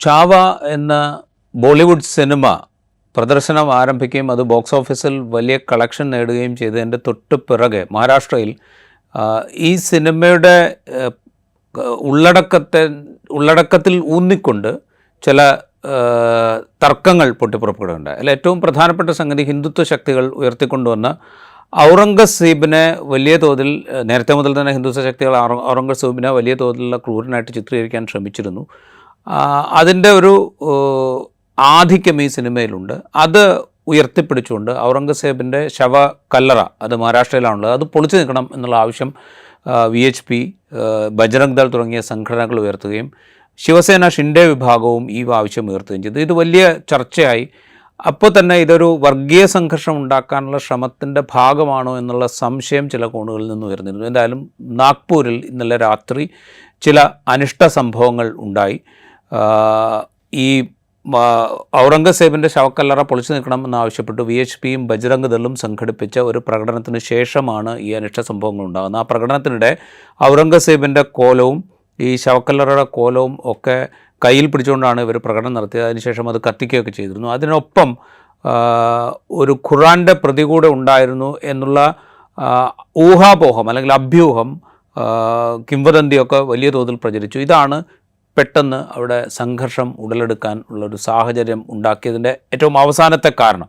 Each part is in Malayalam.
ചാവ എന്ന ബോളിവുഡ് സിനിമ പ്രദർശനം ആരംഭിക്കുകയും അത് ബോക്സ് ഓഫീസിൽ വലിയ കളക്ഷൻ നേടുകയും ചെയ്തതിന്റെ തൊട്ട് പിറകെ മഹാരാഷ്ട്രയിൽ ഈ സിനിമയുടെ ഉള്ളടക്കത്തെ ഉള്ളടക്കത്തിൽ ഊന്നിക്കൊണ്ട് ചില തർക്കങ്ങൾ പൊട്ടിപ്പുറപ്പെടുകയുണ്ടായി. അതിൽ ഏറ്റവും പ്രധാനപ്പെട്ട സംഗതി ഹിന്ദുത്വ ശക്തികൾ ഉയർത്തിക്കൊണ്ടുവന്ന ഔറംഗസീബിനെ വലിയ തോതിൽ നേരത്തെ മുതൽ തന്നെ ഹിന്ദുത്വ ശക്തികൾ ഔറ- ഔറംഗസീബിനെ വലിയ തോതിലുള്ള ക്രൂരനായിട്ട് ചിത്രീകരിക്കാൻ ശ്രമിച്ചിരുന്നു. അതിന്റെ ഒരു ആധിക്യം ഈ സിനിമയിലുണ്ട്. അത് ഉയർത്തിപ്പിടിച്ചുകൊണ്ട് ഔറംഗസേബിന്റെ ശവ കല്ലറ അത് മഹാരാഷ്ട്രയിലാണുള്ളത് അത് പൊളിച്ചു നിൽക്കണം എന്നുള്ള ആവശ്യം V H P Bajrang Dal തുടങ്ങിയ സംഘടനകൾ ഉയർത്തുകയും ശിവസേന ഷിൻഡെ വിഭാഗവും ഈ ആവശ്യം ഉയർത്തുകയും ചെയ്തു. ഇത് വലിയ ചർച്ചയായി. അപ്പോൾ തന്നെ ഇതൊരു വർഗീയ സംഘർഷം ഉണ്ടാക്കാനുള്ള ശ്രമത്തിന്റെ ഭാഗമാണോ എന്നുള്ള സംശയം ചില കോണുകളിൽ നിന്ന് ഉയർന്നിരുന്നു. എന്തായാലും നാഗ്പൂരിൽ ഇന്നലെ രാത്രി ചില അനിഷ്ട സംഭവങ്ങൾ ഉണ്ടായി. ഈ ഔറംഗസേബിന്റെ ശവക്കല്ലറ പൊളിച്ചു നിൽക്കണം എന്നാവശ്യപ്പെട്ട് വി എച്ച് പിയും ബജ്രംഗ് ദളും സംഘടിപ്പിച്ച ഒരു പ്രകടനത്തിന് ശേഷമാണ് ഈ അനിഷ്ട സംഭവങ്ങൾ ഉണ്ടാകുന്നത്. ആ പ്രകടനത്തിനിടെ ഔറംഗസേബിന്റെ കോലവും ഈ ശവക്കല്ലറയുടെ കോലവും ഒക്കെ കയ്യിൽ പിടിച്ചുകൊണ്ടാണ് ഇവർ പ്രകടനം നടത്തിയത്. അതിനുശേഷം അത് കത്തിക്കുകയൊക്കെ ചെയ്തിരുന്നു. അതിനൊപ്പം ഒരു ഖുറാന്റെ പ്രതി കൂടെ ഉണ്ടായിരുന്നു എന്നുള്ള ഊഹാപോഹം അല്ലെങ്കിൽ അഭ്യൂഹം കിംവദന്തിയൊക്കെ വലിയ തോതിൽ പ്രചരിച്ചു. ഇതാണ് പെട്ടെന്ന് അവിടെ സംഘർഷം ഉടലെടുക്കാൻ ഉള്ളൊരു സാഹചര്യം ഉണ്ടാക്കിയതിന്റെ ഏറ്റവും അവസാനത്തെ കാരണം.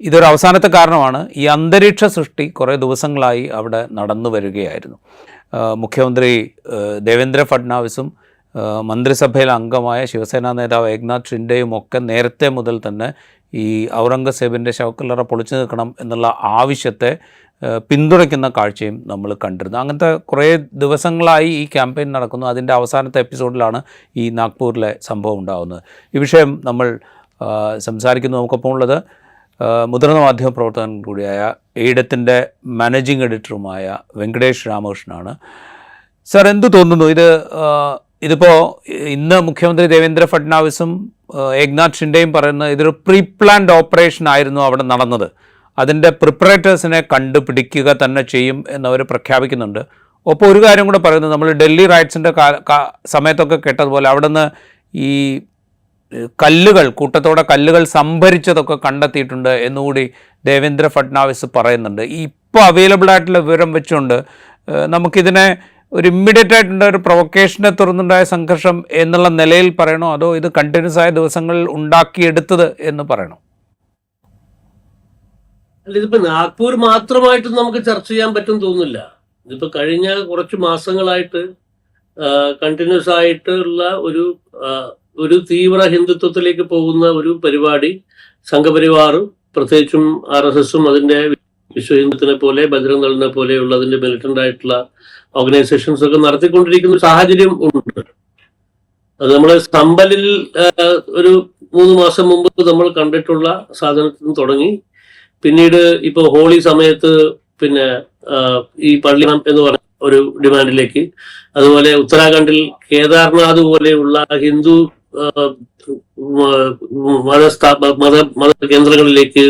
ഇതൊരു അവസാനത്തെ കാരണമാണ് ഈ അന്തരീക്ഷ സൃഷ്ടി കുറേ ദിവസങ്ങളായി അവിടെ നടന്നു വരികയായിരുന്നു. മുഖ്യമന്ത്രി ദേവേന്ദ്ര ഫഡ്നാവിസും മന്ത്രിസഭയിലെ അംഗമായ ശിവസേനാ നേതാവ് ഏക്നാഥ് ഷിൻഡെയും ഒക്കെ നേരത്തെ മുതൽ തന്നെ ഈ ഔറംഗസേബിന്റെ ശവക്കല്ലറ പൊളിച്ചു നിൽക്കണം എന്നുള്ള ആവശ്യത്തെ പിന്തുണയ്ക്കുന്ന കാഴ്ചയും നമ്മൾ കണ്ടിരുന്നു. അങ്ങനത്തെ കുറേ ദിവസങ്ങളായി ഈ ക്യാമ്പയിൻ നടക്കുന്നു. അതിന്റെ അവസാനത്തെ എപ്പിസോഡിലാണ് ഈ നാഗ്പൂരിലെ സംഭവം ഉണ്ടാകുന്നത് ഈ വിഷയം നമ്മൾ സംസാരിക്കുന്നു നമുക്കൊപ്പം ഉള്ളത് മുതിർന്ന മാധ്യമ പ്രവർത്തകൻ കൂടിയായ എയ്ഡത്തിന്റെ മാനേജിംഗ് എഡിറ്ററുമായ വെങ്കടേഷ് രാമകൃഷ്ണനാണ്. സാർ എന്തു തോന്നുന്നു? ഇത് ഇതിപ്പോൾ ഇന്ന് മുഖ്യമന്ത്രി ദേവേന്ദ്ര ഫഡ്നാവിസും ഏക്നാഥ് ഷിൻഡെയും പറയുന്നത് ഇതൊരു പ്രീ പ്ലാൻഡ് ഓപ്പറേഷൻ ആയിരുന്നു അവിടെ നടന്നത്. അതിന്റെ പ്രിപ്പറേറ്റേഴ്സിനെ കണ്ടുപിടിക്കുക തന്നെ ചെയ്യും എന്നവർ പ്രഖ്യാപിക്കുന്നുണ്ട്. ഒപ്പം ഒരു കാര്യം കൂടെ പറയുന്നത് നമ്മൾ ഡൽഹി റൈറ്റ്സിന്റെ സമയത്തൊക്കെ കേട്ടതുപോലെ അവിടെ നിന്ന് ഈ കല്ലുകൾ കൂട്ടത്തോടെ കല്ലുകൾ സംഭരിച്ചതൊക്കെ കണ്ടെത്തിയിട്ടുണ്ട് എന്നുകൂടി ദേവേന്ദ്ര ഫഡ്നാവിസ് പറയുന്നുണ്ട്. ഇപ്പോൾ അവൈലബിൾ ആയിട്ടുള്ള വിവരം വെച്ചുകൊണ്ട് നമുക്കിതിനെ ഒരു ഇമ്മീഡിയറ്റ് ആയിട്ടുള്ള ഒരു പ്രൊവക്കേഷനെ തുറന്നുണ്ടായ സംഘർഷം എന്നുള്ള നിലയിൽ പറയണോ? അതോ ഇത് കണ്ടിന്യൂസ് ആയ ദിവസങ്ങളിൽ ഉണ്ടാക്കിയെടുത്തത് എന്ന് പറയണോ? അല്ല ഇതിപ്പോ നാഗ്പൂർ മാത്രമായിട്ട് നമുക്ക് ചർച്ച ചെയ്യാൻ പറ്റും തോന്നുന്നില്ല. ഇതിപ്പോ കഴിഞ്ഞ കുറച്ച് മാസങ്ങളായിട്ട് കണ്ടിന്യൂസ് ആയിട്ടുള്ള ഒരു ഒരു തീവ്ര ഹിന്ദുത്വത്തിലേക്ക് പോകുന്ന ഒരു പരിപാടി സംഘപരിവാറും പ്രത്യേകിച്ചും ആർ എസ് എസും അതിന്റെ വിശ്വഹിന്ദുത്തിനെ പോലെ ബജരംഗ് ദളിനെ പോലെയുള്ള അതിന്റെ മിലിറ്റന്റ് ആയിട്ടുള്ള ഓർഗനൈസേഷൻസ് ഒക്കെ നടത്തിക്കൊണ്ടിരിക്കുന്ന സാഹചര്യം ഉണ്ട്. അത് നമ്മൾ സമ്പലിൽ ഒരു മൂന്ന് മാസം മുമ്പ് നമ്മൾ കണ്ടിട്ടുള്ള സാധനത്തിൽ നിന്ന് തുടങ്ങി. പിന്നീട് ഇപ്പൊ ഹോളി സമയത്ത് പിന്നെ ഈ പള്ളി എന്ന് പറഞ്ഞ ഒരു ഡിമാൻഡിലേക്ക്. അതുപോലെ ഉത്തരാഖണ്ഡിൽ കേദാർനാഥ് പോലെയുള്ള ഹിന്ദു മത മത കേന്ദ്രങ്ങളിലേക്ക്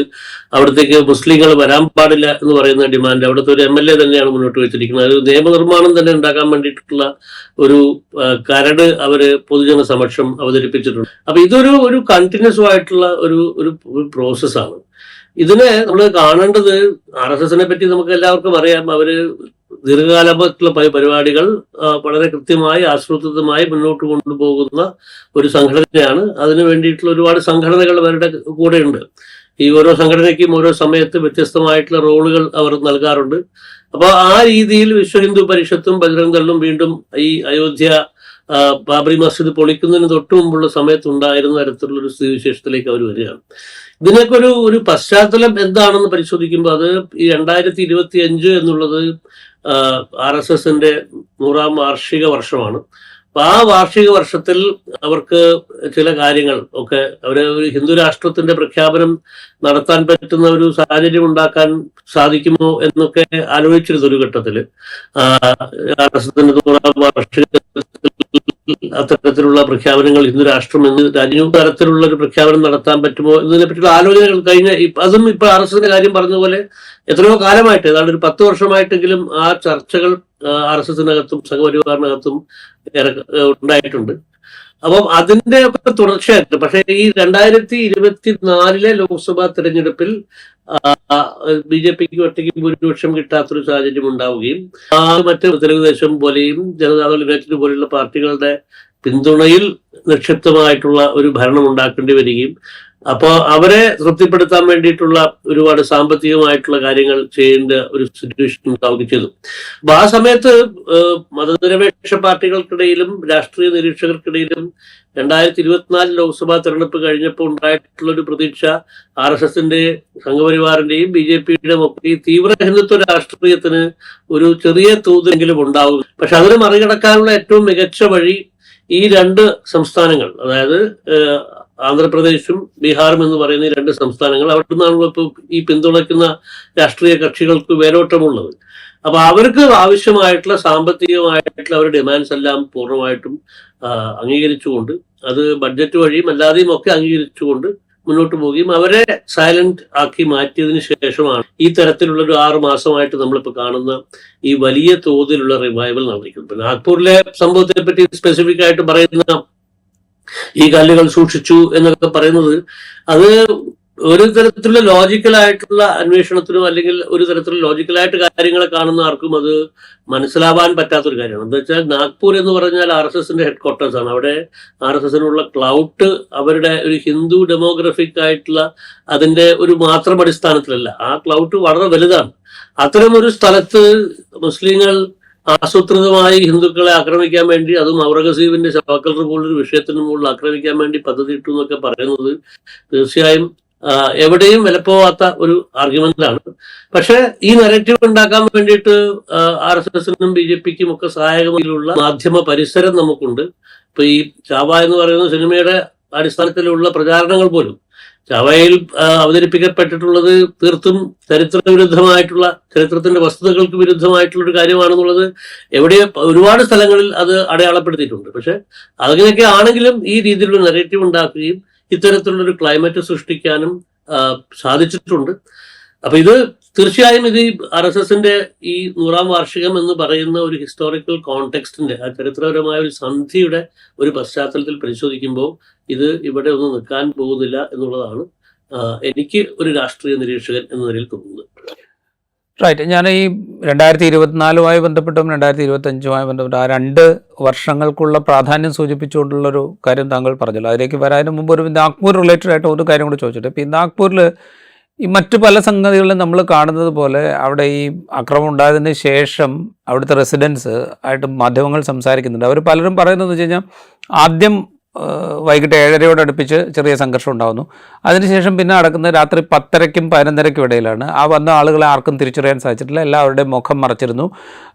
അവിടത്തേക്ക് മുസ്ലിങ്ങൾ വരാൻ പാടില്ല എന്ന് പറയുന്ന ഡിമാൻഡ്. അവിടുത്തെ ഒരു എം എൽ എ തന്നെയാണ് മുന്നോട്ട് വെച്ചിരിക്കുന്നത്. ഒരു നിയമനിർമ്മാണം തന്നെ ഉണ്ടാക്കാൻ വേണ്ടിയിട്ടുള്ള ഒരു കരട് അവർ പൊതുജന സമക്ഷം അവതരിപ്പിച്ചിട്ടുണ്ട്. അപ്പൊ ഇതൊരു ഒരു കണ്ടിന്യൂസ് ആയിട്ടുള്ള ഒരു ഒരു പ്രോസസ്സാണ് ഇതിനെ നമ്മൾ കാണേണ്ടത് ആർ എസ് എസിനെ പറ്റി നമുക്ക് എല്ലാവർക്കും അറിയാം. അവർ ദീർഘകാലത്തുള്ള പ- പരിപാടികൾ വളരെ കൃത്യമായി ആസൂത്രിതമായി മുന്നോട്ട് കൊണ്ടുപോകുന്ന ഒരു സംഘടനയാണ്. അതിനു വേണ്ടിയിട്ടുള്ള ഒരുപാട് സംഘടനകൾ അവരുടെ കൂടെയുണ്ട്. ഈ ഓരോ സംഘടനയ്ക്കും ഓരോ സമയത്ത് വ്യത്യസ്തമായിട്ടുള്ള റോളുകൾ അവർ നൽകാറുണ്ട്. അപ്പൊ ആ രീതിയിൽ വിശ്വ ഹിന്ദു പരിഷത്തും ബജറംഗ് ദളും വീണ്ടും ഈ അയോധ്യ ബാബറി മസ്ജിദ് പൊളിക്കുന്നതിന് തൊട്ടു മുമ്പുള്ള സമയത്ത് ഉണ്ടായിരുന്ന തരത്തിലുള്ള ഒരു സ്ഥിതിവിശേഷത്തിലേക്ക് അവർ വരികയാണ്. ഇതിനൊക്കെ ഒരു ഒരു പശ്ചാത്തലം എന്താണെന്ന് പരിശോധിക്കുമ്പോൾ അത് ഈ രണ്ടായിരത്തി ഇരുപത്തി അഞ്ച് എന്നുള്ളത് ആർ എസ് എസിന്റെ നൂറാം വാർഷിക വർഷമാണ്. അപ്പൊ ആ വാർഷിക വർഷത്തിൽ അവർക്ക് ചില കാര്യങ്ങൾ ഒക്കെ അവർ ഒരു ഹിന്ദു രാഷ്ട്രത്തിന്റെ പ്രഖ്യാപനം നടത്താൻ പറ്റുന്ന ഒരു സാഹചര്യം ഉണ്ടാക്കാൻ സാധിക്കുമോ എന്നൊക്കെ ആലോചിച്ചിരുന്നു ഒരു ഘട്ടത്തിൽ ആർ എസ് എസിന്റെ നൂറാം വാർഷികത്തിൽ അത്തരത്തിലുള്ള പ്രഖ്യാപനങ്ങൾ ഹിന്ദു രാഷ്ട്രം എന്ന് രാജ്യവും തരത്തിലുള്ള ഒരു പ്രഖ്യാപനം നടത്താൻ പറ്റുമോ എന്നതിനെ പറ്റിയുള്ള ആലോചനകൾ കഴിഞ്ഞ അതും ഇപ്പൊ ആർ എസ് എസിന്റെ കാര്യം പറഞ്ഞതുപോലെ എത്രയോ കാലമായിട്ട് ഏതാണ്ട് ഒരു പത്ത് വർഷമായിട്ടെങ്കിലും ആ ചർച്ചകൾ ആർ എസ് എസിനകത്തും സംഘപരിവാറിനകത്തും ഉണ്ടായിട്ടുണ്ട്. അപ്പം അതിന്റെ തുടർച്ചയായിട്ട് പക്ഷേ ഈ രണ്ടായിരത്തി ഇരുപത്തി നാലിലെ ലോക്സഭാ തെരഞ്ഞെടുപ്പിൽ ബി ജെ പിക്ക് ഒറ്റയ്ക്ക് ഭൂരിപക്ഷം കിട്ടാത്തൊരു സാഹചര്യം ഉണ്ടാവുകയും ആ മറ്റ് തെലുഗുദേശം പോലെയും ജനതാദൾ യുണൈറ്റഡ് പോലെയുള്ള പാർട്ടികളുടെ പിന്തുണയിൽ നിക്ഷിപ്തമായിട്ടുള്ള ഒരു ഭരണം ഉണ്ടാക്കേണ്ടി വരികയും അപ്പോൾ അവരെ തൃപ്തിപ്പെടുത്താൻ വേണ്ടിയിട്ടുള്ള ഒരുപാട് സാമ്പത്തികമായിട്ടുള്ള കാര്യങ്ങൾ ചെയ്യേണ്ട ഒരു സിറ്റുവേഷൻ ഉണ്ടാവുകയും ചെയ്തു. അപ്പൊ ആ സമയത്ത് മതനിരപേക്ഷ പാർട്ടികൾക്കിടയിലും രാഷ്ട്രീയ നിരീക്ഷകർക്കിടയിലും രണ്ടായിരത്തി ഇരുപത്തിനാല് ലോക്സഭാ തെരഞ്ഞെടുപ്പ് കഴിഞ്ഞപ്പോൾ ഉണ്ടായിട്ടുള്ള ഒരു പ്രതീക്ഷ ആർ എസ് എസിന്റെ സംഘപരിവാറിന്റെയും ബി ജെ പിയുടെയും ഒക്കെ ഈ തീവ്ര ഹിന്ദുത്വ രാഷ്ട്രീയത്തിന് ഒരു ചെറിയ തോതെങ്കിലും ഉണ്ടാവും. പക്ഷെ അതിന് മറികടക്കാനുള്ള ഏറ്റവും മികച്ച വഴി ഈ രണ്ട് സംസ്ഥാനങ്ങൾ അതായത് ആന്ധ്രാപ്രദേശും ബീഹാറും എന്ന് പറയുന്ന രണ്ട് സംസ്ഥാനങ്ങൾ അവിടെ നിന്നാണല്ലോ ഇപ്പോൾ ഈ പിന്തുണയ്ക്കുന്ന രാഷ്ട്രീയ കക്ഷികൾക്ക് വേരോട്ടമുള്ളത്. അപ്പൊ അവർക്ക് ആവശ്യമായിട്ടുള്ള സാമ്പത്തികമായിട്ടുള്ള അവരുടെ ഡിമാൻഡ്സ് എല്ലാം പൂർണമായിട്ടും അംഗീകരിച്ചുകൊണ്ട് അത് ബഡ്ജറ്റ് വഴിയും അല്ലാതെയും ഒക്കെ അംഗീകരിച്ചുകൊണ്ട് മുന്നോട്ട് പോവുകയും അവരെ സൈലന്റ് ആക്കി മാറ്റിയതിനു ശേഷമാണ് ഈ തരത്തിലുള്ള ഒരു ആറു മാസമായിട്ട് നമ്മളിപ്പോൾ കാണുന്ന ഈ വലിയ തോതിലുള്ള റിവൈവൽ നടന്നിരിക്കുന്നത്. നാഗ്പൂരിലെ സംഭവത്തെ പറ്റി സ്പെസിഫിക് ആയിട്ട് പറയുന്ന ഈ കല്ലുകൾ സൂക്ഷിച്ചു എന്നൊക്കെ പറയുന്നത് അത് ഒരു തരത്തിലുള്ള ലോജിക്കലായിട്ടുള്ള അന്വേഷണത്തിനോ അല്ലെങ്കിൽ ഒരു തരത്തിലുള്ള ലോജിക്കലായിട്ട് കാര്യങ്ങളെ കാണുന്ന ആർക്കും അത് മനസ്സിലാവാൻ പറ്റാത്തൊരു കാര്യമാണ്. എന്താ വെച്ചാൽ നാഗ്പൂർ എന്ന് പറഞ്ഞാൽ ആർ എസ് എസിന്റെ ഹെഡ് ക്വാർട്ടേഴ്സ് ആണ്. അവിടെ ആർ എസ് എസിനുള്ള ക്ലൗട്ട് അവരുടെ ഒരു ഹിന്ദു ഡെമോഗ്രഫിക് ആയിട്ടുള്ള അതിന്റെ ഒരു മാത്രം അടിസ്ഥാനത്തിലല്ല. ആ ക്ലൗട്ട് വളരെ വലുതാണ്. അത്തരം ഒരു സ്ഥലത്ത് മുസ്ലിങ്ങൾ ആസൂത്രിതമായി ഹിന്ദുക്കളെ ആക്രമിക്കാൻ വേണ്ടി അതും ഔറംഗസീബിന്റെ ശവക്കലർ പോലൊരു വിഷയത്തിന് മുകളിൽ ആക്രമിക്കാൻ വേണ്ടി പദ്ധതി ഇട്ടു എന്നൊക്കെ പറയുന്നത് തീർച്ചയായും എവിടെയും വിലപ്പോവാത്ത ഒരു ആർഗ്യുമെന്റ് ആണ്. പക്ഷെ ഈ നെറേറ്റീവ് ഉണ്ടാക്കാൻ വേണ്ടിയിട്ട് ആർ എസ് എസിനും ബി ജെ പിക്കും ഒക്കെ സഹായകമായുള്ള മാധ്യമ പരിസരം നമുക്കുണ്ട്. ഇപ്പൊ ഈ ചാവ എന്ന് പറയുന്ന സിനിമയുടെ അടിസ്ഥാനത്തിലുള്ള പ്രചാരണങ്ങൾ പോലും ചാവയിൽ അവതരിപ്പിക്കപ്പെട്ടിട്ടുള്ളത് തീർത്തും ചരിത്ര വിരുദ്ധമായിട്ടുള്ള ചരിത്രത്തിന്റെ വസ്തുതകൾക്ക് വിരുദ്ധമായിട്ടുള്ള ഒരു കാര്യമാണെന്നുള്ളത് എവിടെ ഒരുപാട് സ്ഥലങ്ങളിൽ അത് അടയാളപ്പെടുത്തിയിട്ടുണ്ട്. പക്ഷെ അങ്ങനെയൊക്കെ ആണെങ്കിലും ഈ രീതിയിലുള്ള നെറേറ്റീവ് ഉണ്ടാക്കുകയും ഇത്തരത്തിലുള്ള ഒരു ക്ലൈമറ്റ് സൃഷ്ടിക്കാനും സാധിച്ചിട്ടുണ്ട്. അപ്പൊ ഇത് തീർച്ചയായും ഇത് ആർ എസ് എസിന്റെ ഈ നൂറാം വാർഷികം എന്ന് പറയുന്ന ഒരു ഹിസ്റ്റോറിക്കൽ കോണ്ടെക്സ്റ്റിന്റെ ആ ചരിത്രപരമായ ഒരു സന്ധിയുടെ ഒരു പശ്ചാത്തലത്തിൽ പരിശോധിക്കുമ്പോൾ ഇത് ഇവിടെ ഒന്നും നിൽക്കാൻ പോകുന്നില്ല എന്നുള്ളതാണ് എനിക്ക് ഒരു രാഷ്ട്രീയ നിരീക്ഷകൻ എന്ന നിലയിൽ തോന്നുന്നത്. റൈറ്റ് ഞാൻ ഈ രണ്ടായിരത്തി ഇരുപത്തിനാലുമായി ബന്ധപ്പെട്ടും രണ്ടായിരത്തി ഇരുപത്തഞ്ചുമായി ബന്ധപ്പെട്ടും ആ രണ്ട് വർഷങ്ങൾക്കുള്ള പ്രാധാന്യം സൂചിപ്പിച്ചുകൊണ്ടുള്ളൊരു കാര്യം താങ്കൾ പറഞ്ഞല്ലോ. അതിലേക്ക് വരാതിന് മുമ്പ് ഒരു നാഗ്പൂർ റിലേറ്റഡ് ആയിട്ട് ഒരു കാര്യം കൂടി ചോദിച്ചിട്ട്. ഇപ്പം ഈ നാഗ്പൂരിൽ ഈ മറ്റു പല സംഗതികളിലും നമ്മൾ കാണുന്നത് പോലെ അവിടെ ഈ അക്രമം ഉണ്ടായതിന് ശേഷം അവിടുത്തെ റെസിഡൻസ് ആയിട്ട് മാധ്യമങ്ങൾ സംസാരിക്കുന്നുണ്ട്. അവർ പലരും പറയുന്നതെന്ന് വെച്ച് കഴിഞ്ഞാൽ ആദ്യം വൈകിട്ട് ഏഴരയോട് അടുപ്പിച്ച് ചെറിയ സംഘർഷം ഉണ്ടാകുന്നു അതിനുശേഷം പിന്നെ നടക്കുന്നത് രാത്രി പത്തരയ്ക്കും പതിനൊന്നരയ്ക്കും ഇടയിലാണ്. ആ വന്ന ആളുകളെ ആർക്കും തിരിച്ചറിയാൻ സാധിച്ചിട്ടില്ല. എല്ലാവരുടെയും മുഖം മറച്ചിരുന്നു.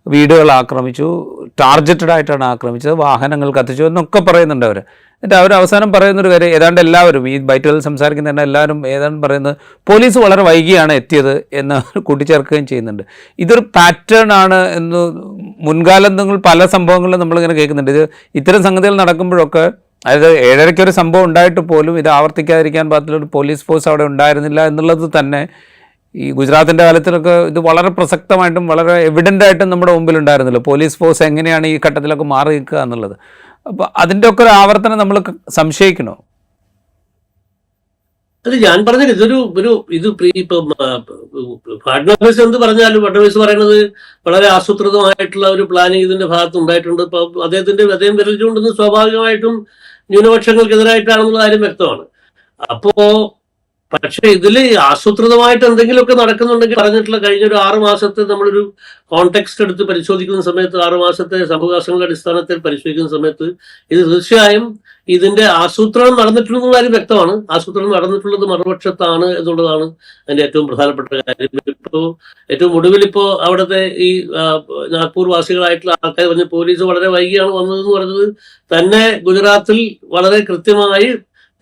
വീടുകൾ ആക്രമിച്ചു. ടാർഗറ്റഡ് ആയിട്ടാണ് ആക്രമിച്ചത്. വാഹനങ്ങൾ കത്തിച്ചു എന്നൊക്കെ പറയുന്നുണ്ട് അവർ. എന്നിട്ട് അവർ അവസാനം പറയുന്നൊരു കാര്യം ഏതാണ്ട് എല്ലാവരും ഈ ബൈറ്റുകളിൽ സംസാരിക്കുന്ന തന്നെ എല്ലാവരും ഏതാണ്ട് പറയുന്നത് പോലീസ് വളരെ വൈകിയാണ് എത്തിയത് എന്ന് കൂട്ടിച്ചേർക്കുകയും ചെയ്യുന്നുണ്ട്. ഇതൊരു പാറ്റേൺ ആണ് എന്ന് മുൻകാലങ്ങൾ പല സംഭവങ്ങളിലും നമ്മളിങ്ങനെ കേൾക്കുന്നുണ്ട്. ഇത് ഇത്തരം സംഗതികൾ നടക്കുമ്പോഴൊക്കെ അതായത് ഏഴരയ്ക്ക് ഒരു സംഭവം ഉണ്ടായിട്ട് പോലും ഇത് ആവർത്തിക്കാതിരിക്കാൻ പാകത്തിലുള്ള ഒരു പോലീസ് ഫോഴ്സ് അവിടെ ഉണ്ടായിരുന്നില്ല എന്നുള്ളത് തന്നെ ഈ ഗുജറാത്തിന്റെ കാലത്തിലൊക്കെ ഇത് വളരെ പ്രസക്തമായിട്ടും വളരെ എവിഡന്റ് ആയിട്ടും നമ്മുടെ മുമ്പിൽ ഉണ്ടായിരുന്നല്ലോ. പോലീസ് ഫോഴ്സ് എങ്ങനെയാണ് ഈ ഘട്ടത്തിലൊക്കെ മാറി നിൽക്കുക എന്നുള്ളത്. അപ്പോൾ അതിന്റെ ഒക്കെ ഒരു ആവർത്തനം നമ്മൾ സംശയിക്കണോ? അത് ഞാൻ പറഞ്ഞത് ഇതൊരു ഒരു ഇത് ഇപ്പം ആ, എന്ത് പറഞ്ഞാലും ഫഡ്നവിസ് പറയുന്നത് വളരെ ആസൂത്രിതമായിട്ടുള്ള ഒരു പ്ലാനിങ് ഇതിന്റെ ഭാഗത്ത് ഉണ്ടായിട്ടുണ്ട്. ഇപ്പൊ അദ്ദേഹത്തിന്റെ അദ്ദേഹം വിരലിച്ചുകൊണ്ടെന്ന് സ്വാഭാവികമായിട്ടും ന്യൂനപക്ഷങ്ങൾക്കെതിരായിട്ടാണെന്നുള്ള കാര്യം വ്യക്തമാണ്. അപ്പോ പക്ഷെ ഇതിൽ ആസൂത്രിതമായിട്ട് എന്തെങ്കിലുമൊക്കെ നടക്കുന്നുണ്ടെങ്കിൽ പറഞ്ഞിട്ടുള്ള കഴിഞ്ഞ ഒരു ആറു മാസത്തെ നമ്മളൊരു കോണ്ടെക്സ്റ്റ് എടുത്ത് പരിശോധിക്കുന്ന സമയത്ത് ആറു മാസത്തെ സംഭവകാശങ്ങളുടെ അടിസ്ഥാനത്തിൽ പരിശോധിക്കുന്ന സമയത്ത് ഇത് തീർച്ചയായും ഇതിന്റെ ആസൂത്രണം നടന്നിട്ടുള്ള കാര്യം വ്യക്തമാണ്. ആസൂത്രണം നടന്നിട്ടുള്ളത് മറുപക്ഷത്താണ് എന്നുള്ളതാണ് അതിന്റെ ഏറ്റവും പ്രധാനപ്പെട്ട കാര്യം. ഇപ്പോ ഏറ്റവും ഒടുവിൽ ഇപ്പോ അവിടുത്തെ ഈ നാഗ്പൂർ വാസികളായിട്ടുള്ള ആൾക്കാർ പറഞ്ഞ പോലീസ് വളരെ വൈകിയാണ് വന്നതെന്ന് പറഞ്ഞത് തന്നെ ഗുജറാത്തിൽ വളരെ കൃത്യമായി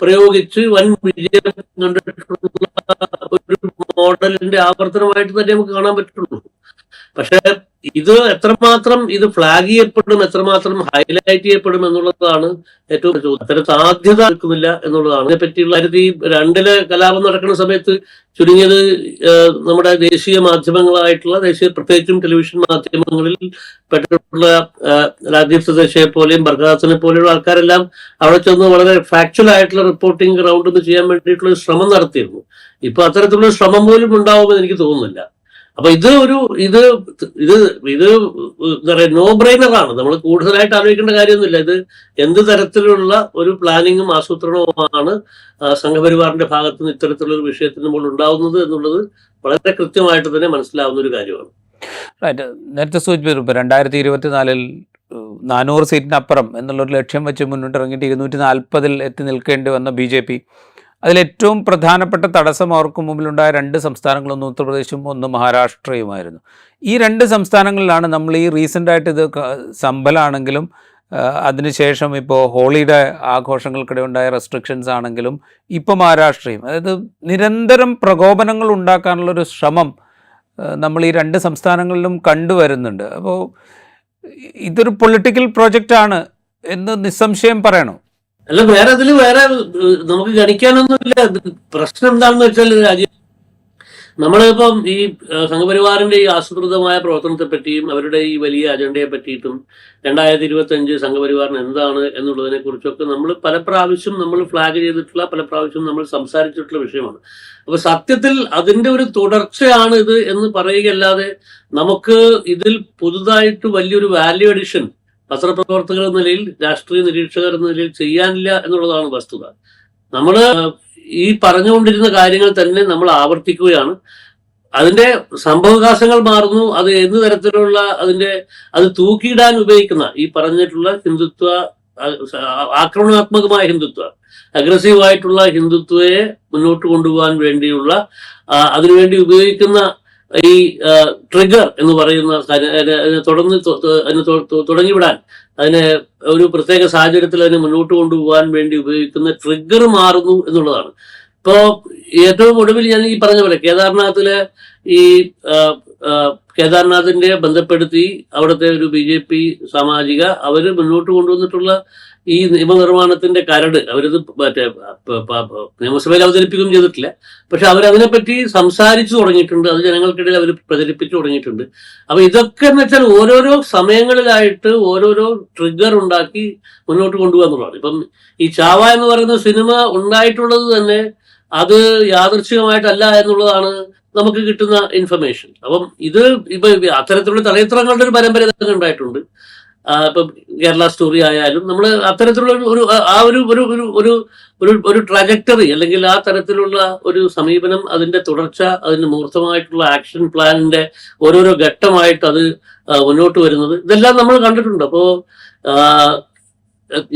പ്രയോഗിച്ച് വൻ വിജയം കണ്ടിട്ടുള്ള ഒരു മോഡലിന്റെ ആവർത്തനമായിട്ട് തന്നെ നമുക്ക് കാണാൻ പറ്റുള്ളൂ. പക്ഷെ ഇത് എത്രമാത്രം ഇത് ഫ്ലാഗ് ചെയ്യപ്പെടും എത്രമാത്രം ഹൈലൈറ്റ് ചെയ്യപ്പെടും എന്നുള്ളതാണ് ഏറ്റവും ചോദ്യം അത്തരം സാധ്യത നിൽക്കുന്നില്ല എന്നുള്ളതാണ്. അതിനെ പറ്റിയുള്ള ആയിരത്തി രണ്ടിൽ കലാപം നടക്കുന്ന സമയത്ത് ചുരുങ്ങിയത് നമ്മുടെ ദേശീയ മാധ്യമങ്ങളായിട്ടുള്ള ദേശീയ പ്രത്യേകിച്ചും ടെലിവിഷൻ മാധ്യമങ്ങളിൽ പെട്ടിട്ടുള്ള രാജീവ് സദേശയെ പോലെയും ബർഖാസിനെ പോലെയുള്ള ആൾക്കാരെല്ലാം അവിടെ ചെന്ന് വളരെ ഫാക്ച്വൽ ആയിട്ടുള്ള റിപ്പോർട്ടിംഗ് റൗണ്ട് ചെയ്യാൻ വേണ്ടിയിട്ടുള്ള ശ്രമം നടത്തിയിരുന്നു. ഇപ്പൊ അത്തരത്തിലുള്ള ശ്രമം പോലും ഉണ്ടാവുമെന്ന് എനിക്ക് തോന്നുന്നില്ല. അപ്പൊ ഇത് ഒരു ഇത് ഇത് ഇത് എന്താ പറയുക നോ ബ്രെയിനറാണ് നമ്മൾ കൂടുതലായിട്ട് ആലോചിക്കേണ്ട കാര്യമൊന്നുമില്ല. ഇത് എന്ത് തരത്തിലുള്ള ഒരു പ്ലാനിങ്ങും ആസൂത്രണവുമാണ് സംഘപരിവാറിന്റെ ഭാഗത്ത് നിന്ന് ഇത്തരത്തിലുള്ള ഒരു വിഷയത്തിന് മുകളിൽ ഉണ്ടാവുന്നത് എന്നുള്ളത് വളരെ കൃത്യമായിട്ട് തന്നെ മനസ്സിലാവുന്ന ഒരു കാര്യമാണ്. റൈറ്റ് നേരത്തെ സൂചിപ്പിച്ചു രണ്ടായിരത്തി ഇരുപത്തിനാലിൽ നാനൂറ് സീറ്റിനപ്പുറം എന്നുള്ളൊരു ലക്ഷ്യം വെച്ച് മുന്നോട്ട് ഇറങ്ങിയിട്ട് ഇരുന്നൂറ്റി നാൽപ്പതിൽ എത്തി നിൽക്കേണ്ടി വന്ന ബി ജെ പി അതിലേറ്റവും പ്രധാനപ്പെട്ട തടസ്സം അവർക്ക് മുമ്പിലുണ്ടായ രണ്ട് സംസ്ഥാനങ്ങളൊന്ന് ഉത്തർപ്രദേശും ഒന്ന് മഹാരാഷ്ട്രയുമായിരുന്നു. ഈ രണ്ട് സംസ്ഥാനങ്ങളിലാണ് നമ്മൾ ഈ റീസെന്റായിട്ട് ഇത് സമ്പലാണെങ്കിലും അതിനുശേഷം ഇപ്പോൾ ഹോളിയുടെ ആഘോഷങ്ങൾക്കിടെ ഉണ്ടായ റെസ്ട്രിക്ഷൻസ് ആണെങ്കിലും ഇപ്പോൾ മഹാരാഷ്ട്രയും. അതായത് നിരന്തരം പ്രകോപനങ്ങൾ ഉണ്ടാക്കാനുള്ളൊരു ശ്രമം നമ്മൾ ഈ രണ്ട് സംസ്ഥാനങ്ങളിലും കണ്ടുവരുന്നുണ്ട്. അപ്പോൾ ഇതൊരു പൊളിറ്റിക്കൽ പ്രോജക്റ്റാണ് എന്ന് നിസ്സംശയം പറയണം. അല്ല വേറെ അതിൽ വേറെ നമുക്ക് ഗണിക്കാനൊന്നുമില്ല. പ്രശ്നം എന്താണെന്ന് വെച്ചാൽ രാജ്യം നമ്മളിപ്പം ഈ സംഘപരിവാറിന്റെ ഈ ആസൂത്രിതമായ പ്രവർത്തനത്തെ പറ്റിയും അവരുടെ ഈ വലിയ അജണ്ടയെ പറ്റിയിട്ടും രണ്ടായിരത്തി ഇരുപത്തി അഞ്ച് സംഘപരിവാറിന് എന്താണ് എന്നുള്ളതിനെ കുറിച്ചൊക്കെ നമ്മൾ പല പ്രാവശ്യം നമ്മൾ ഫ്ലാഗ് ചെയ്തിട്ടുള്ള പല പ്രാവശ്യം നമ്മൾ സംസാരിച്ചിട്ടുള്ള വിഷയമാണ്. അപ്പൊ സത്യത്തിൽ അതിന്റെ ഒരു തുടർച്ചയാണ് ഇത് എന്ന് പറയുകയല്ലാതെ നമുക്ക് ഇതിൽ പുതുതായിട്ട് വലിയൊരു വാല്യൂ അഡിഷൻ പത്രപ്രവർത്തകർ എന്ന നിലയിൽ രാഷ്ട്രീയ നിരീക്ഷകർ എന്ന നിലയിൽ ചെയ്യാനില്ല എന്നുള്ളതാണ് വസ്തുത. നമ്മൾ ഈ പറഞ്ഞുകൊണ്ടിരുന്ന കാര്യങ്ങൾ തന്നെ നമ്മൾ ആവർത്തിക്കുകയാണ്. അതിന്റെ സംഭവകാശങ്ങൾ മാറുന്നു. അത് എന്ത് തരത്തിലുള്ള അതിന്റെ അത് തൂക്കിയിടാൻ ഉപയോഗിക്കുന്ന ഈ പറഞ്ഞിട്ടുള്ള ഹിന്ദുത്വ ആക്രമണാത്മകമായ ഹിന്ദുത്വ അഗ്രസീവായിട്ടുള്ള ഹിന്ദുത്വയെ മുന്നോട്ട് കൊണ്ടുപോകാൻ വേണ്ടിയുള്ള അതിനുവേണ്ടി ഉപയോഗിക്കുന്ന ഈ ട്രിഗർ എന്ന് പറയുന്ന തുടർന്ന് അതിനെ തുടങ്ങിവിടാൻ അതിനെ ഒരു പ്രത്യേക സാഹചര്യത്തിൽ അതിനെ മുന്നോട്ട് കൊണ്ടുപോകാൻ വേണ്ടി ഉപയോഗിക്കുന്ന ട്രിഗർ മാറുന്നു എന്നുള്ളതാണ്. ഇപ്പോ ഏറ്റവും ഒടുവിൽ ഞാൻ ഈ പറഞ്ഞ പോലെ കേദാർനാഥിലെ ഈ കേദാർനാഥിന്റെ ബന്ധപ്പെടുത്തി അവിടുത്തെ ഒരു ബി ജെ പി സാമാജിക അവർ മുന്നോട്ട് കൊണ്ടുവന്നിട്ടുള്ള ഈ നിയമനിർമ്മാണത്തിന്റെ കരട് അവരത് മറ്റേ നിയമസഭയിൽ അവതരിപ്പിക്കുകയും ചെയ്തിട്ടില്ല. പക്ഷെ അവരതിനെപ്പറ്റി സംസാരിച്ചു തുടങ്ങിയിട്ടുണ്ട്. അത് ജനങ്ങൾക്കിടയിൽ അവർ പ്രചരിപ്പിച്ചു തുടങ്ങിയിട്ടുണ്ട്. അപ്പൊ ഇതൊക്കെ എന്ന് വെച്ചാൽ ഓരോരോ സമയങ്ങളിലായിട്ട് ഓരോരോ ട്രിഗർ ഉണ്ടാക്കി മുന്നോട്ട് കൊണ്ടുപോകുക എന്നുള്ളതാണ് ഇപ്പം ഈ ചാവ എന്ന് പറയുന്ന സിനിമ ഉണ്ടായിട്ടുള്ളത് തന്നെ അത് യാദൃച്ഛികമായിട്ടല്ല എന്നുള്ളതാണ് നമുക്ക് കിട്ടുന്ന ഇൻഫർമേഷൻ അപ്പം ഇത് ഇപ്പൊ അത്തരത്തിലുള്ള തലയത്രങ്ങളുടെ ഒരു പരമ്പര തന്നെ ഉണ്ടായിട്ടുണ്ട്. ഇപ്പം കേരള സ്റ്റോറി ആയാലും നമ്മൾ അത്തരത്തിലുള്ള ഒരു- ആ ഒരു ഒരു ഒരു ഒരു ഒരു ഒരു ട്രജക്ടറി അല്ലെങ്കിൽ ആ തരത്തിലുള്ള ഒരു സമീപനം അതിന്റെ തുടർച്ച അതിന്റെ മൂർത്തമായിട്ടുള്ള ആക്ഷൻ പ്ലാനിന്റെ ഓരോരോ ഘട്ടമായിട്ട് അത് മുന്നോട്ട് വരുന്നത്. ഇതെല്ലാം നമ്മൾ കണ്ടിട്ടുണ്ട്. അപ്പോ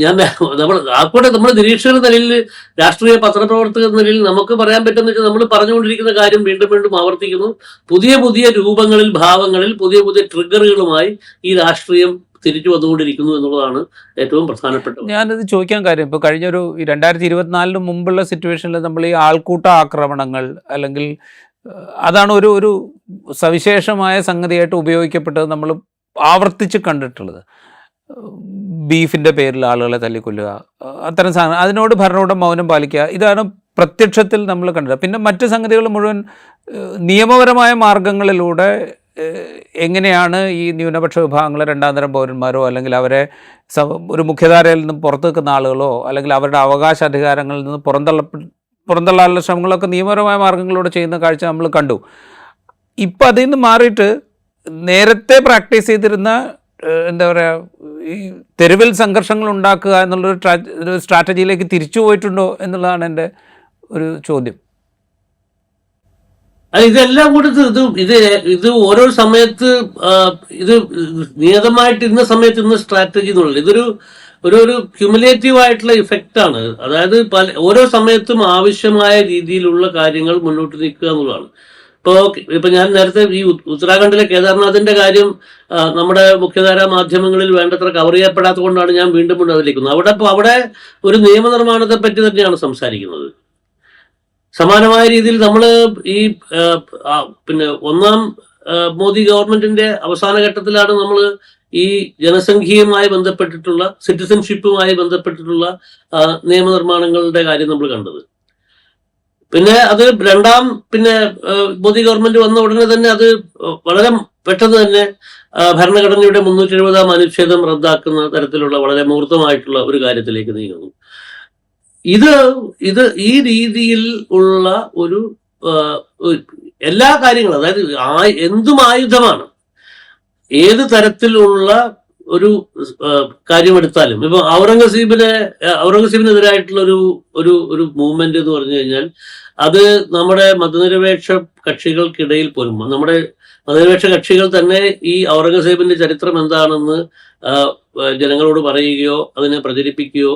ഞാൻ നമ്മൾ ആക്കോട്ടെ നമ്മൾ നിരീക്ഷകർ നിലയിൽ രാഷ്ട്രീയ പത്രപ്രവർത്തകർ നിലയിൽ നമുക്ക് പറയാൻ പറ്റുന്ന വെച്ചാൽ നമ്മൾ പറഞ്ഞുകൊണ്ടിരിക്കുന്ന കാര്യം വീണ്ടും വീണ്ടും ആവർത്തിക്കുന്നു. പുതിയ പുതിയ രൂപങ്ങളിൽ ഭാവങ്ങളിൽ പുതിയ പുതിയ ട്രിഗറുകളുമായി ഈ രാഷ്ട്രീയം തിരിച്ചു വന്നുകൊണ്ടിരിക്കുന്നു എന്നുള്ളതാണ് ഏറ്റവും പ്രധാനപ്പെട്ടത് ഞാനത് ചോദിക്കാൻ കാര്യം. ഇപ്പോൾ കഴിഞ്ഞ ഒരു രണ്ടായിരത്തി ഇരുപത്തിനാലിന് മുമ്പുള്ള സിറ്റുവേഷനിൽ നമ്മൾ ഈ ആൾക്കൂട്ട ആക്രമണങ്ങൾ അല്ലെങ്കിൽ അതാണ് ഒരു ഒരു സവിശേഷമായ സംഗതിയായിട്ട് ഉപയോഗിക്കപ്പെട്ടത് നമ്മൾ ആവർത്തിച്ച് കണ്ടിട്ടുള്ളത്. ബീഫിന്റെ പേരിൽ ആളുകളെ തല്ലിക്കൊല്ലുക അത്തരം സാധനം അതിനോട് ഭരണകൂടം മൗനം പാലിക്കുക ഇതാണ് പ്രത്യക്ഷത്തിൽ നമ്മൾ കണ്ടത്. പിന്നെ മറ്റ് സംഗതികൾ മുഴുവൻ നിയമപരമായ മാർഗങ്ങളിലൂടെ എങ്ങനെയാണ് ഈ ന്യൂനപക്ഷ വിഭാഗങ്ങളെ രണ്ടാം തരം പൗരന്മാരോ അല്ലെങ്കിൽ അവരെ ഒരു മുഖ്യധാരയിൽ നിന്നും പുറത്തു നിൽക്കുന്ന ആളുകളോ അല്ലെങ്കിൽ അവരുടെ അവകാശ അധികാരങ്ങളിൽ നിന്ന് പുറന്തള്ളപ്പെട്ട പുറന്തള്ളാനുള്ള ശ്രമങ്ങളൊക്കെ നിയമപരമായ മാർഗങ്ങളിലൂടെ ചെയ്യുന്ന കാഴ്ച നമ്മൾ കണ്ടു. ഇപ്പം അതിൽ നിന്ന് മാറിയിട്ട് നേരത്തെ പ്രാക്ടീസ് ചെയ്തിരുന്ന എന്താ പറയുക ഈ തെരുവിൽ സംഘർഷങ്ങൾ ഉണ്ടാക്കുക എന്നുള്ളൊരു സ്ട്രാറ്റജിയിലേക്ക് തിരിച്ചു പോയിട്ടുണ്ടോ എന്നുള്ളതാണ് എന്റെ ഒരു ചോദ്യം. ഇതെല്ലാം കൂടി ഇത് ഇത് ഇത് ഓരോ സമയത്ത് ഇത് നിയതമായിട്ട് ഇന്ന സമയത്ത് ഇന്ന സ്ട്രാറ്റജി എന്നുള്ളത്. ഇതൊരു ഒരു ഒരു ക്യുമുലേറ്റീവ് ആയിട്ടുള്ള ഇഫക്റ്റ് ആണ്. അതായത് പല ഓരോ സമയത്തും ആവശ്യമായ രീതിയിലുള്ള കാര്യങ്ങൾ മുന്നോട്ട് നീക്കുക എന്നുള്ളതാണ്. ഇപ്പോ ഇപ്പൊ ഞാൻ നേരത്തെ ഈ ഉത്തരാഖണ്ഡിലെ കേദാർനാഥിന്റെ കാര്യം നമ്മുടെ മുഖ്യധാര മാധ്യമങ്ങളിൽ വേണ്ടത്ര കവർ ചെയ്യപ്പെടാത്തത് കൊണ്ടാണ് ഞാൻ വീണ്ടും വീണ്ടും അതിലേക്ക് അവിടെ അവിടെ ഒരു നിയമനിർമ്മാണത്തെ പറ്റി തന്നെയാണ് സംസാരിക്കുന്നത്. സമാനമായ രീതിയിൽ നമ്മൾ ഈ പിന്നെ ഒന്നാം മോദി ഗവൺമെന്റിന്റെ അവസാന ഘട്ടത്തിലാണ് നമ്മൾ ഈ ജനസംഖ്യയുമായി ബന്ധപ്പെട്ടിട്ടുള്ള സിറ്റിസൺഷിപ്പുമായി ബന്ധപ്പെട്ടിട്ടുള്ള നിയമനിർമ്മാണങ്ങളുടെ കാര്യം നമ്മൾ കണ്ടത്. പിന്നെ അത് രണ്ടാം പിന്നെ മോദി ഗവൺമെന്റ് വന്ന ഉടനെ തന്നെ അത് വളരെ പെട്ടെന്ന് തന്നെ ഭരണഘടനയുടെ മുന്നൂറ്റി എഴുപതാം അനുച്ഛേദം റദ്ദാക്കുന്ന തരത്തിലുള്ള വളരെ മുഹൂർത്തമായിട്ടുള്ള ഒരു കാര്യത്തിലേക്ക് നീങ്ങുന്നു. ഇത് ഇത് ഈ രീതിയിൽ ഉള്ള ഒരു എല്ലാ കാര്യങ്ങളും അതായത് എന്തും ആയുധമാണ്. ഏത് തരത്തിലുള്ള ഒരു കാര്യമെടുത്താലും ഇപ്പൊ ഔറംഗസീബിനെ ഔറംഗസീബിനെതിരായിട്ടുള്ള ഒരു ഒരു ഒരു മൂവ്മെന്റ് എന്ന് പറഞ്ഞു കഴിഞ്ഞാൽ അത് നമ്മുടെ മതനിരപേക്ഷ കക്ഷികൾക്കിടയിൽ പോലും നമ്മുടെ മതനിരപേക്ഷ കക്ഷികൾ തന്നെ ഈ ഔറംഗസീബിന്റെ ചരിത്രം എന്താണെന്ന് ജനങ്ങളോട് പറയുകയോ അതിനെ പ്രചരിപ്പിക്കുകയോ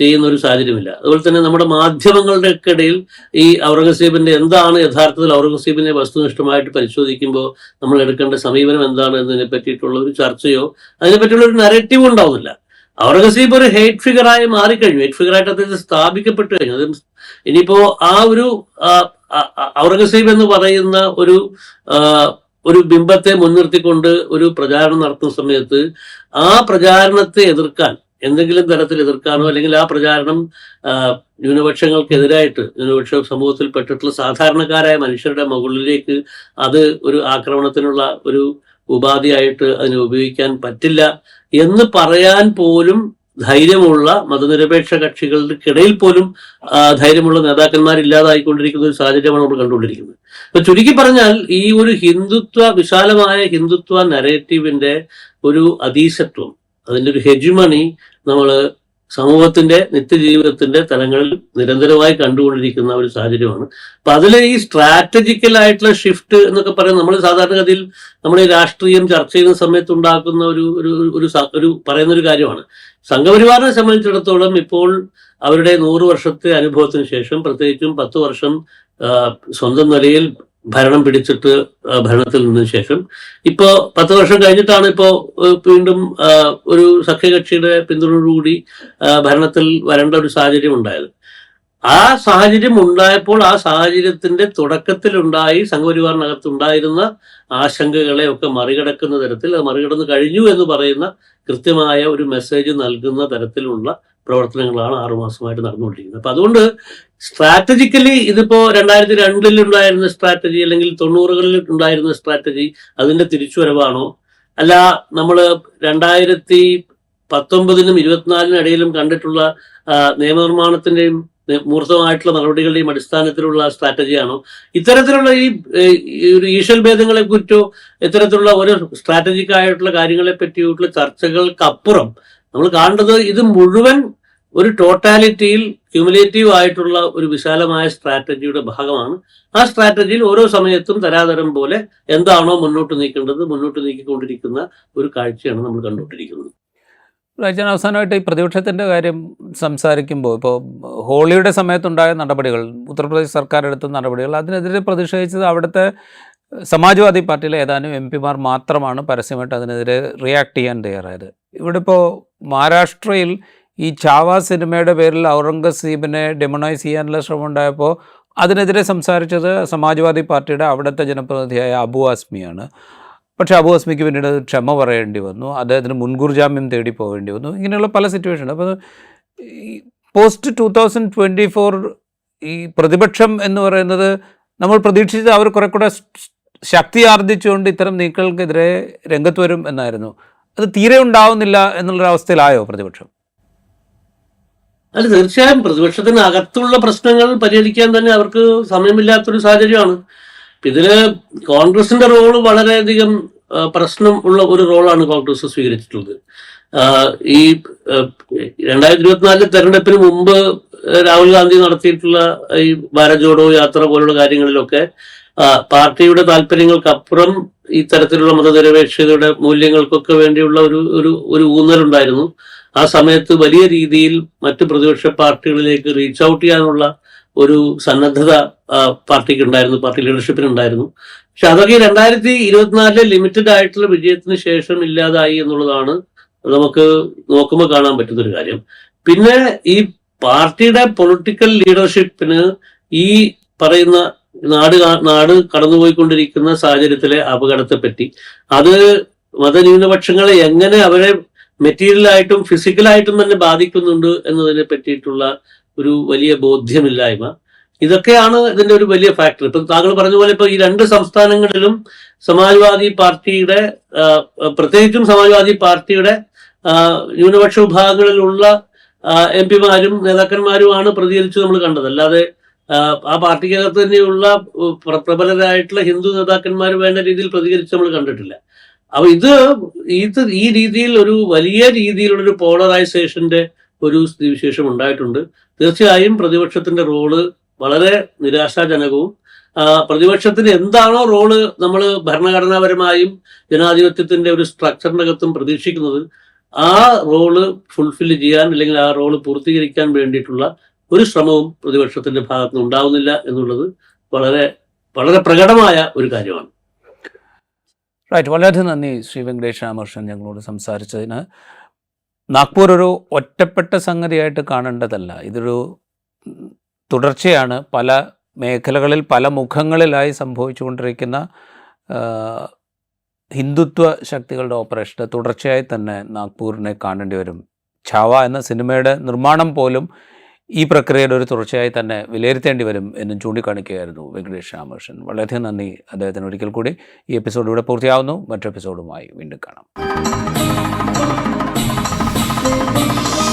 ചെയ്യുന്ന ഒരു സാഹചര്യമില്ല. അതുപോലെ തന്നെ നമ്മുടെ മാധ്യമങ്ങളുടെ ഒക്കെ ഇടയിൽ ഈ ഔറംഗസീബിന്റെ എന്താണ് യഥാർത്ഥത്തിൽ ഔറംഗസീബിനെ വസ്തുനിഷ്ഠമായിട്ട് പരിശോധിക്കുമ്പോൾ നമ്മൾ എടുക്കേണ്ട സമീപനം എന്താണ് എന്നതിനെ പറ്റിയിട്ടുള്ള ഒരു ചർച്ചയോ അതിനെ പറ്റിയുള്ള ഒരു നരേറ്റീവ് ഉണ്ടാവുന്നില്ല. ഔറംഗസീബ് ഒരു ഹേറ്റ് ഫിഗറായി മാറിക്കഴിഞ്ഞു. ഹേറ്റ് ഫിഗറായിട്ട് അദ്ദേഹം സ്ഥാപിക്കപ്പെട്ടു കഴിഞ്ഞു. അത് ഇനിയിപ്പോ ആ ഒരു ഔറംഗസീബ് എന്ന് പറയുന്ന ഒരു ഒരു ബിംബത്തെ മുൻനിർത്തിക്കൊണ്ട് ഒരു പ്രചാരണം നടത്തുന്ന സമയത്ത് ആ പ്രചാരണത്തെ എതിർക്കാൻ എന്തെങ്കിലും തരത്തിൽ എതിർക്കാനോ അല്ലെങ്കിൽ ആ പ്രചാരണം ന്യൂനപക്ഷങ്ങൾക്കെതിരായിട്ട് ന്യൂനപക്ഷ സമൂഹത്തിൽ പെട്ടിട്ടുള്ള സാധാരണക്കാരായ മനുഷ്യരുടെ മുകളിലേക്ക് അത് ഒരു ആക്രമണത്തിനുള്ള ഒരു ഉപാധിയായിട്ട് അതിനെ ഉപയോഗിക്കാൻ പറ്റില്ല എന്ന് പറയാൻ പോലും ധൈര്യമുള്ള മതനിരപേക്ഷ കക്ഷികൾക്കിടയിൽ പോലും ധൈര്യമുള്ള നേതാക്കന്മാരില്ലാതായിക്കൊണ്ടിരിക്കുന്ന ഒരു സാഹചര്യമാണ് നമ്മൾ കണ്ടുകൊണ്ടിരിക്കുന്നത്. അപ്പൊ ചുരുക്കി പറഞ്ഞാൽ ഈ ഒരു ഹിന്ദുത്വ വിശാലമായ ഹിന്ദുത്വ നരേറ്റീവിന്റെ ഒരു അതീശത്വം അതിന്റെ ഒരു ഹെജുമണി നമ്മൾ സമൂഹത്തിന്റെ നിത്യജീവിതത്തിന്റെ തലങ്ങളിൽ നിരന്തരമായി കണ്ടുകൊണ്ടിരിക്കുന്ന ഒരു സാഹചര്യമാണ്. അപ്പൊ അതിൽ ഈ സ്ട്രാറ്റജിക്കൽ ആയിട്ടുള്ള ഷിഫ്റ്റ് എന്നൊക്കെ പറയുന്നത് നമ്മൾ സാധാരണഗതിയിൽ നമ്മൾ രാഷ്ട്രീയം ചർച്ച ചെയ്യുന്ന സമയത്ത് ഉണ്ടാക്കുന്ന ഒരു ഒരു ഒരു ഒരു പറയുന്ന ഒരു കാര്യമാണ്. സംഘപരിവാറിനെ സംബന്ധിച്ചിടത്തോളം ഇപ്പോൾ അവരുടെ നൂറ് വർഷത്തെ അനുഭവത്തിന് ശേഷം പ്രത്യേകിച്ചും പത്ത് വർഷം സ്വന്തം നിലയിൽ ഭരണം പിടിച്ചിട്ട് ഭരണത്തിൽ നിന്നതിന് ശേഷം. ഇപ്പോ പത്ത് വർഷം കഴിഞ്ഞിട്ടാണ് ഇപ്പോ വീണ്ടും ഒരു സഖ്യകക്ഷിയുടെ പിന്തുണയോടുകൂടി ഭരണത്തിൽ വരേണ്ട ഒരു സാഹചര്യം ഉണ്ടായത്. ആ സാഹചര്യം ഉണ്ടായപ്പോൾ ആ സാഹചര്യത്തിന്റെ തുടക്കത്തിലുണ്ടായി സംഘപരിവാറിനകത്ത് ഉണ്ടായിരുന്ന ആശങ്കകളെ ഒക്കെ മറികടക്കുന്ന തരത്തിൽ അത് മറികടന്ന് കഴിഞ്ഞു എന്ന് പറയുന്ന കൃത്യമായ ഒരു മെസ്സേജ് നൽകുന്ന തരത്തിലുള്ള പ്രവർത്തനങ്ങളാണ് ആറുമാസമായിട്ട് നടന്നുകൊണ്ടിരിക്കുന്നത്. അപ്പൊ അതുകൊണ്ട് സ്ട്രാറ്റജിക്കലി ഇതിപ്പോ രണ്ടായിരത്തി രണ്ടിൽ ഉണ്ടായിരുന്ന സ്ട്രാറ്റജി അല്ലെങ്കിൽ തൊണ്ണൂറുകളിൽ ഉണ്ടായിരുന്ന സ്ട്രാറ്റജി അതിന്റെ തിരിച്ചുവരവാണോ? അല്ല നമ്മൾ രണ്ടായിരത്തി പത്തൊമ്പതിനും ഇരുപത്തിനാലിനും ഇടയിലും കണ്ടിട്ടുള്ള നിയമനിർമ്മാണത്തിന്റെയും മൂർത്തമായിട്ടുള്ള നടപടികളുടെയും അടിസ്ഥാനത്തിലുള്ള സ്ട്രാറ്റജിയാണോ? ഇത്തരത്തിലുള്ള ഈ ഒരു ഈശൽ ഭേദങ്ങളെ കുറിച്ചോ ഇത്തരത്തിലുള്ള ഓരോ സ്ട്രാറ്റജിക് ആയിട്ടുള്ള കാര്യങ്ങളെ പറ്റിയിട്ടുള്ള ചർച്ചകൾക്കപ്പുറം നമ്മൾ കാണേണ്ടത് ഇത് മുഴുവൻ ഒരു ടോട്ടാലിറ്റിയിൽ ക്യുമുലേറ്റീവ് ആയിട്ടുള്ള ഒരു വിശാലമായ സ്ട്രാറ്റജിയുടെ ഭാഗമാണ്. ആ സ്ട്രാറ്റജിയിൽ ഓരോ സമയത്തും തരാതരം പോലെ എന്താണോ മുന്നോട്ട് നീക്കേണ്ടത് മുന്നോട്ട് നീക്കിക്കൊണ്ടിരിക്കുന്ന ഒരു കാഴ്ചയാണ് നമ്മൾ കണ്ടുകൊണ്ടിരിക്കുന്നത്. രാജൻ അവസാനമായിട്ട് ഈ പ്രതിപക്ഷത്തിന്റെ കാര്യം സംസാരിക്കുമ്പോൾ ഇപ്പോൾ ഹോളിയുടെ സമയത്തുണ്ടായ നടപടികൾ ഉത്തർപ്രദേശ് സർക്കാർ എടുത്ത നടപടികൾ അതിനെതിരെ പ്രതിഷേധിച്ചത് അവിടുത്തെ സമാജ്വാദി പാർട്ടിയിലെ ഏതാനും എം പിമാർ മാത്രമാണ് പരസ്യമായിട്ട് അതിനെതിരെ റിയാക്ട് ചെയ്യാൻ തയ്യാറായത്. ഇവിടെ ഇപ്പോൾ മഹാരാഷ്ട്രയിൽ ഈ ചാവ സിനിമയുടെ പേരിൽ ഔറംഗസീബിനെ ഡെമണൈസ് ചെയ്യാനുള്ള ശ്രമം ഉണ്ടായപ്പോൾ അതിനെതിരെ സംസാരിച്ചത് സമാജ്വാദി പാർട്ടിയുടെ അവിടുത്തെ ജനപ്രതിനിധിയായ അബു ആസ്മിയാണ്. പക്ഷേ അബു അസ്മിക്ക് പിന്നീട് ക്ഷമ പറയേണ്ടി വന്നു. അദ്ദേഹത്തിന് മുൻകൂർ ജാമ്യം തേടി പോകേണ്ടി വന്നു. ഇങ്ങനെയുള്ള പല സിറ്റുവേഷൻ അപ്പോൾ post two thousand twenty four ഈ പ്രതിപക്ഷം എന്ന് പറയുന്നത് നമ്മൾ പ്രതീക്ഷിച്ചത് അവർ കുറെ കൂടെ ശക്തി ആർജിച്ചുകൊണ്ട് ഇത്തരം നീക്കങ്ങൾക്കെതിരെ രംഗത്ത് വരും എന്നായിരുന്നു. അത് തീരെ ഉണ്ടാവുന്നില്ല എന്നുള്ളൊരവസ്ഥയിലായോ പ്രതിപക്ഷം? അല്ല തീർച്ചയായും പ്രതിപക്ഷത്തിന് അകത്തുള്ള പ്രശ്നങ്ങൾ പരിഹരിക്കാൻ തന്നെ അവർക്ക് സമയമില്ലാത്തൊരു സാഹചര്യമാണ്. ഇതിൽ കോൺഗ്രസിന്റെ റോൾ വളരെയധികം പ്രശ്നം ഉള്ള ഒരു റോളാണ് കോൺഗ്രസ് സ്വീകരിച്ചിട്ടുള്ളത്. ഈ രണ്ടായിരത്തി ഇരുപത്തിനാലിലെ തെരഞ്ഞെടുപ്പിന് മുമ്പ് രാഹുൽ ഗാന്ധി നടത്തിയിട്ടുള്ള ഈ ഭാരത് ജോഡോ യാത്ര പോലുള്ള കാര്യങ്ങളിലൊക്കെ പാർട്ടിയുടെ താല്പര്യങ്ങൾക്കപ്പുറം ഇത്തരത്തിലുള്ള മതനിരപേക്ഷതയുടെ മൂല്യങ്ങൾക്കൊക്കെ വേണ്ടിയുള്ള ഒരു ഒരു ഒരു ഊന്നലുണ്ടായിരുന്നു. ആ സമയത്ത് വലിയ രീതിയിൽ മറ്റു പ്രതിപക്ഷ പാർട്ടികളിലേക്ക് റീച്ച് ഔട്ട് ചെയ്യാനുള്ള ഒരു സന്നദ്ധത പാർട്ടിക്ക് ഉണ്ടായിരുന്നു പാർട്ടി ലീഡർഷിപ്പിന് ഉണ്ടായിരുന്നു പക്ഷെ അതൊക്കെ രണ്ടായിരത്തി ഇരുപത്തിനാലിലെ ലിമിറ്റഡ് ആയിട്ടുള്ള വിജയത്തിന് ശേഷം ഇല്ലാതായി എന്നുള്ളതാണ് നമുക്ക് നോക്കുമ്പോൾ കാണാൻ പറ്റുന്ന ഒരു കാര്യം. പിന്നെ ഈ പാർട്ടിയുടെ പൊളിറ്റിക്കൽ ലീഡർഷിപ്പിന് ഈ പറയുന്ന നാട് നാട് കടന്നുപോയിക്കൊണ്ടിരിക്കുന്ന സാഹചര്യത്തിലെ അപകടത്തെപ്പറ്റി അത് മതന്യൂനപക്ഷങ്ങളെ എങ്ങനെ അവരെ മെറ്റീരിയലായിട്ടും ഫിസിക്കലായിട്ടും തന്നെ ബാധിക്കുന്നുണ്ട് എന്നതിനെ പറ്റിയിട്ടുള്ള ഒരു വലിയ ബോധ്യമില്ലായ്മ. ഇതൊക്കെയാണ് ഇതിന്റെ ഒരു വലിയ ഫാക്ടർ ഇപ്പൊ താങ്കൾ പറഞ്ഞ പോലെ ഇപ്പൊ ഈ രണ്ട് സംസ്ഥാനങ്ങളിലും സമാജ്വാദി പാർട്ടിയുടെ പ്രത്യേകിച്ചും സമാജ്വാദി പാർട്ടിയുടെ ന്യൂനപക്ഷ വിഭാഗങ്ങളിലുള്ള എം പിമാരും നേതാക്കന്മാരുമാണ് പ്രതികരിച്ച് നമ്മൾ കണ്ടത്. അല്ലാതെ ആ, പാർട്ടിക്കകത്ത് തന്നെയുള്ള പ്രബലരായിട്ടുള്ള ഹിന്ദു നേതാക്കന്മാർ വേണ്ട രീതിയിൽ പ്രതികരിച്ച് നമ്മൾ കണ്ടിട്ടില്ല. അപ്പൊ ഇത് ഇത് ഈ രീതിയിൽ ഒരു വലിയ രീതിയിലുള്ള ഒരു പോളറൈസേഷന്റെ ഒരു സ്ഥിതിവിശേഷം ഉണ്ടായിട്ടുണ്ട്. തീർച്ചയായും പ്രതിപക്ഷത്തിന്റെ റോൾ വളരെ നിരാശാജനകവും പ്രതിപക്ഷത്തിന് എന്താണോ റോൾ നമ്മൾ ഭരണഘടനാപരമായും ജനാധിപത്യത്തിന്റെ ഒരു സ്ട്രക്ചറിനകത്തും പ്രതീക്ഷിക്കുന്നത് ആ റോൾ ഫുൾഫിൽ ചെയ്യാൻ അല്ലെങ്കിൽ ആ റോൾ പൂർത്തീകരിക്കാൻ വേണ്ടിയിട്ടുള്ള ഒരു ശ്രമവും പ്രതിപക്ഷത്തിന്റെ ഭാഗത്ത് നിന്ന് ഉണ്ടാവുന്നില്ല എന്നുള്ളത് വളരെ വളരെ പ്രകടമായ ഒരു കാര്യമാണ്. റൈറ്റ് വളരെ നന്ദി ശ്രീ വെങ്കടേഷ് രാമകൃഷ്ണൻ ഞങ്ങളോട് സംസാരിച്ചതിന്. നാഗ്പൂർ ഒരു ഒറ്റപ്പെട്ട സംഗതിയായിട്ട് കാണേണ്ടതല്ല. ഇതൊരു തുടർച്ചയാണ്. പല മേഖലകളിൽ പല മുഖങ്ങളിലായി സംഭവിച്ചുകൊണ്ടിരിക്കുന്ന ഹിന്ദുത്വ ശക്തികളുടെ ഓപ്പറേഷൻ തുടർച്ചയായി തന്നെ നാഗ്പൂരിനെ കാണേണ്ടി വരും. ഛാവ എന്ന സിനിമയുടെ നിർമ്മാണം പോലും ഈ പ്രക്രിയയുടെ ഒരു തുടർച്ചയായി തന്നെ വിലയിരുത്തേണ്ടി വരും എന്നും ചൂണ്ടിക്കാണിക്കുകയായിരുന്നു വെങ്കടേഷ് രാമകൃഷ്ണൻ. വളരെയധികം നന്ദി അദ്ദേഹത്തിന്. ഒരിക്കൽ കൂടി ഈ എപ്പിസോഡ് ഇവിടെ പൂർത്തിയാവുന്നു. മറ്റു എപ്പിസോഡുമായി വീണ്ടും കാണാം. Música